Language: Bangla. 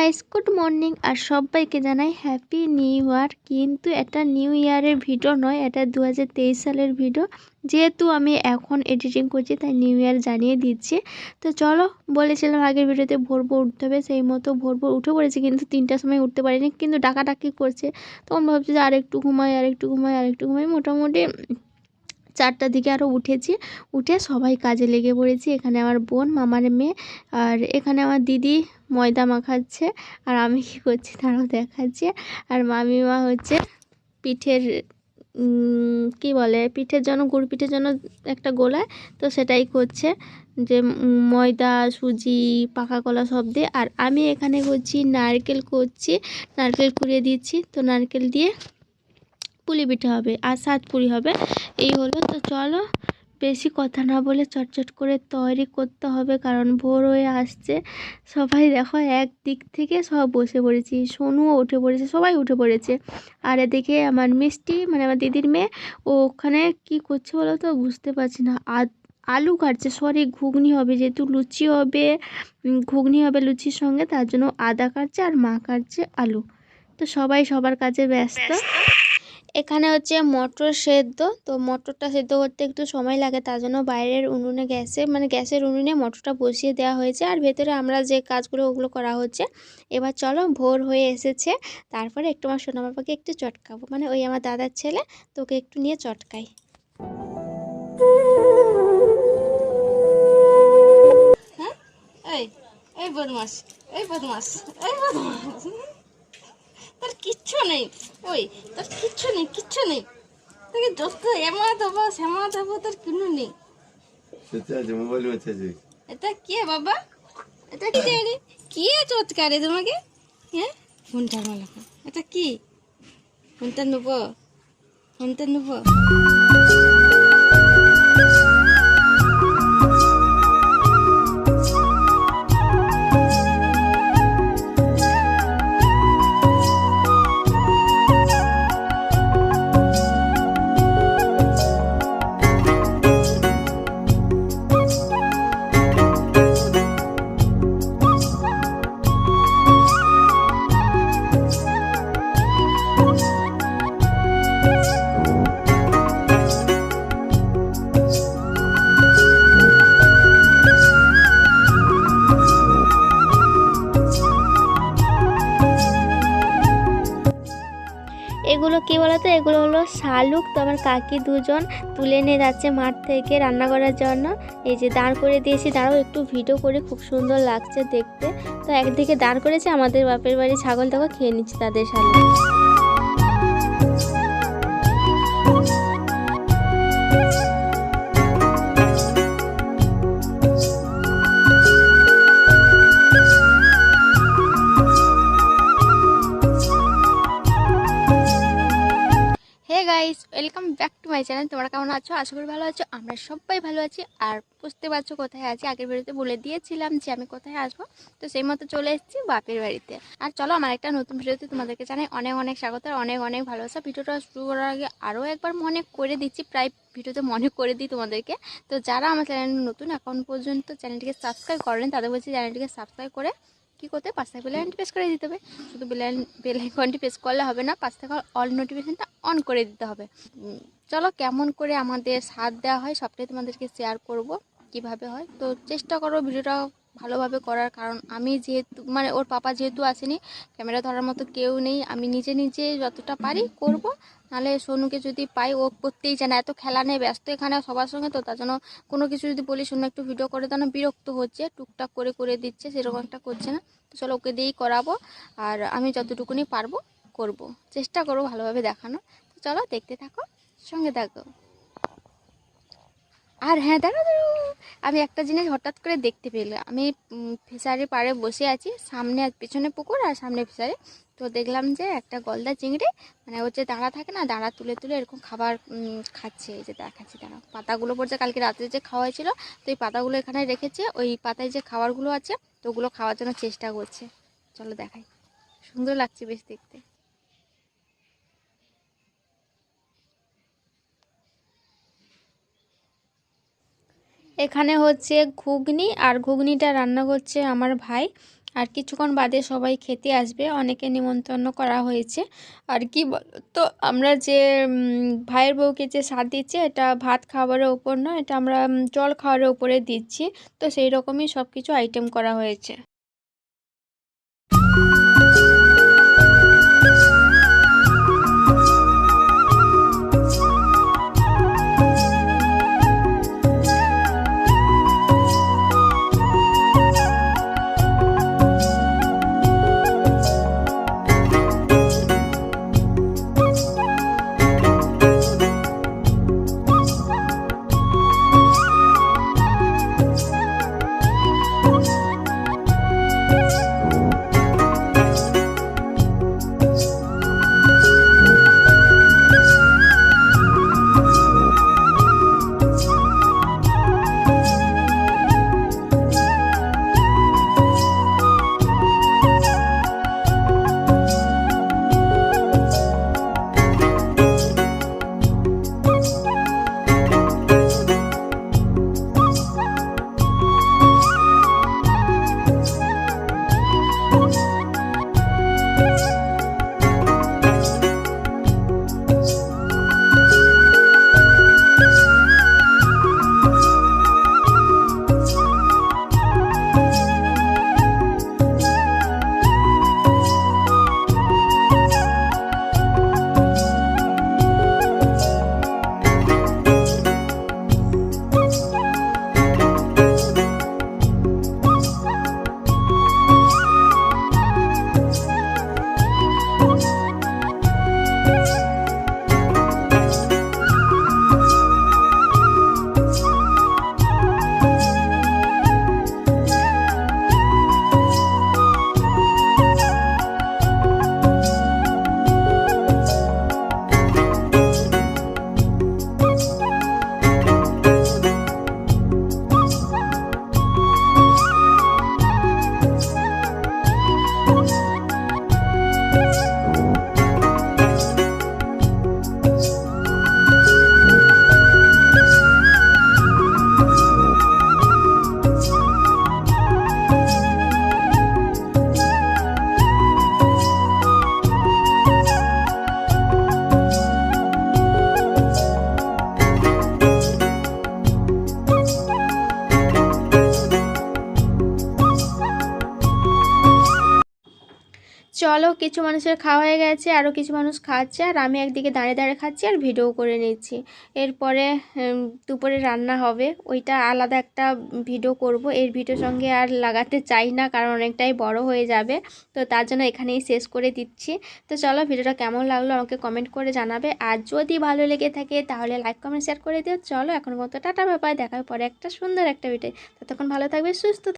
গাইস গুড মর্নিং আর সবাইকে জানাই হ্যাপি নিউ ইয়ার কিন্তু এটা নিউ ইয়ারের ভিডিও নয়, এটা দু হাজার তেইশ সালের ভিডিও যেহেতু আমি এখন এডিটিং করছি, তাই নিউ ইয়ার জানিয়ে দিচ্ছি। তো চলো, বলেছিলাম আগের ভিডিওতে ভোর উঠতে হবে, সেই মতো ভোর ভোর উঠে পড়েছি, কিন্তু তিনটার সময় উঠতে পারিনি। কিন্তু ডাকাডাকি করছে, তখন ভাবছি যে আরেকটু ঘুমাই আরেকটু ঘুমাই আরেকটু ঘুমাই। মোটামুটি চারটার দিকে আরও উঠেছি, উঠে সবাই কাজে লেগে পড়েছি। এখানে আমার বোন, মামার মেয়ে আর এখানে আমার দিদি ময়দা মাখাচ্ছে আর আমি কী করছি তারাও দেখাচ্ছে। আর মামিমা হচ্ছে পিঠের কি বলে, পিঠের জন্য, গুড় পিঠের জন্য একটা গোলায় তো সেটাই করছে। যে ময়দা, সুজি, পাকা কলা সব দিয়ে আর আমি এখানে করছি, নারকেল করছি, নারকেল কুড়িয়ে দিচ্ছি। তো নারকেল দিয়ে পুলি পিঠে হবে আর সাত পুরি হবে। এই হলো, তো চলো বেশি কথা না বলে চটচট করে তৈরি করতে হবে কারণ ভোর হয়ে আসছে। সবাই দেখো এক দিক থেকে সব বসে পড়েছি। সোনুও উঠে পড়েছে, সবাই উঠে পড়েছে। আর এদিকে আমার মিষ্টি মানে আমার দিদির মেয়ে, ও ওখানে কি করছে বলো তো বুঝতে পারছি না। আদ, আলু কাটছে, সরি ঘুগনি হবে, যেহেতু লুচি হবে ঘুগনি হবে লুচির সঙ্গে, তার জন্য আদা কাটছে আর মা কাটছে আলু। তো সবাই সবার কাজে ব্যস্ত। এখানে হচ্ছে মটর সেদ্ধ। তো মটরটা সেদ্ধ করতে একটু সময় লাগে, তার জন্য বাইরের উনুনে গ্যাসে মানে গ্যাসের উনুনে মটরটা বসিয়ে দেওয়া হয়েছে। আর ভেতরে আমরা যে কাজগুলো ওগুলো করা হচ্ছে, এবার চলো ভোর হয়ে এসেছে। তারপরে একটু আমার সোনা বাবাকে একটু চটকাবো। মানে ওই আমার দাদার ছেলে, তোকে একটু নিয়ে চটকাই। হ্যাঁ? এই এই বদমাস এই বদমাস এই বদমাস তোর কিচ্ছু নেই। ওই তোর কিচ্ছু নেই কিচ্ছু নেই। তোকে যত এমা দেবো সেমা দেবো তোর কিনু নেই। মোবাইল এটা কে বাবা? এটা কি রে? কে চটকারে তোমাকে? হ্যাঁ? ফোনটা ভালো এটা কি? ফোনটা নেব। ফোনটা নেব। এগুলো বলো তো এগুলো হলো শালুক, তো আমার কাকি দুজন তুলে নিয়ে যাচ্ছে মাঠ থেকে রান্না করার জন্য। এই যে দাঁড় করে দিয়েছি, দাঁড়াও, একটু ভিডিও করে, খুব সুন্দর লাগছে দেখতে। তো একদিকে দাঁড় করেছে আমাদের বাপের বাড়ি ছাগল তখন খেয়ে নিচ্ছে তাদের শালুক। Guys welcome back to my channel তোমরা কেমন আছো? আশা করি ভালো আছো। আমরা সবাই ভালো আছি। আর বুঝতে পারছ কোথায় আছি? আগের ভিডিওতে বলে দিয়েছিলাম যে আমি কোথায় আসব। তো সেই মতো চলে এসেছি বাপের বাড়িতে। আর চলো, আমার একটা নতুন ভিডিওতে তোমাদেরকে জানাই অনেক অনেক স্বাগত আর অনেক অনেক ভালোবাসা। ভিডিওটা শুরু করার আগে আরও একবার মনে করে দিচ্ছি, প্রায় ভিডিওতে মনে করে দিই তোমাদেরকে। তো যারা আমার চ্যানেল নতুন, এখন পর্যন্ত চ্যানেলটিকে সাবস্ক্রাইব করেন, তাদের বলছি চ্যানেলটিকে সাবস্ক্রাইব করে কী করতে পাঁচ থেকে বেল আইকনটি প্রেস করে দিতে হবে। শুধু বেল বেল প্রেস করলে হবে না পাঁচ অল নোটিফিকেশানটা অন করে দিতে হবে। চলো কেমন করে আমাদের সাথ দেওয়া হয়, সবটাই তোমাদেরকে শেয়ার করব, কীভাবে হয়। তো চেষ্টা করো ভিডিওটা ভালোভাবে করার কারণ আমি যেহেতু মানে ওর পাপা যেহেতু আসেনি ক্যামেরা ধরার মতো কেউ নেই আমি নিজে নিজে যতটা পারি করব নাহলে সোনুকে যদি পাই ও করতেই চায় না এত খেলা নেই ব্যস্ত এখানে সবার সঙ্গে তো তার জন্য কোনো কিছু যদি বলি সোনু একটু ভিডিও করে দাও না বিরক্ত হচ্ছে টুকটাক করে করে দিচ্ছে সেরকম একটা করছে না তো চলো ওকে দিয়েই করাবো আর আমি যতটুকুনি পারব করব চেষ্টা করব ভালোভাবে দেখানো তো চলো দেখতে থাকো সঙ্গে থাকো। আর হ্যাঁ দেখো, আমি একটা জিনিস হঠাৎ করে দেখতে পেলাম আমি ফিশারি পাড়ে বসে আছি, সামনে আর পেছনে পুকুর আর সামনে ফিশারি। তো দেখলাম যে একটা গলদা চিংড়ি মানে হচ্ছে দাঁড়া থাকে না দাঁড়া তুলে তুলে এরকম খাবার খাচ্ছে। এই যে দেখাচ্ছি দাঁড়া পাতাগুলো পড়ছে, কালকে রাত্রে যে খাওয়া হয়েছিল, তো এই পাতাগুলো এখানে রেখেছে। ওই পাতায় যে খাবারগুলো আছে, তো ওগুলো খাওয়ার জন্য চেষ্টা করছে। চলো দেখাই। সুন্দর লাগছে বেশ দেখতে। এখানে হচ্ছে ঘুগনি আর ঘুগনিটা রান্না করছে আমার ভাই। আর কিছুক্ষণ বাদে সবাই খেতে আসবে, অনেকে নিমন্ত্রণ করা হয়েছে। আর কি তো আমরা যে ভাইয়ের বউকে যে স্বাদ দিচ্ছি, এটা ভাত খাবারের ওপর নয়, এটা আমরা জল খাবারের ওপরে দিচ্ছি। তো সেই রকমই সব কিছু আইটেম করা হয়েছে। চলো, কিছু মানুষের খাওয়া হয়ে গেছে আরও কিছু মানুষ খাচ্ছে, আর আমি একদিকে দাঁড়িয়ে দাঁড়িয়ে খাচ্ছি আর ভিডিও করে নিচ্ছি। এরপরে দুপুরে রান্না হবে। ওইটা আলাদা একটা ভিডিও করব। এর ভিডিওর সঙ্গে আর লাগাতে চাই না, কারণ অনেকটাই বড় হয়ে যাবে। তো তার জন্য এখানেই শেষ করে দিচ্ছি। তো চলো, ভিডিওটা কেমন লাগল আমাকে কমেন্ট করে জানাবে। আর যদি ভালো লেগে থাকে, তাহলে লাইক কমেন্ট শেয়ার করে দিও। চলো এখন মতো টাটা ব্যাপারে দেখা হবে পরে একটা সুন্দর একটা ভিডিও ততক্ষণ ভালো থাকবে, সুস্থ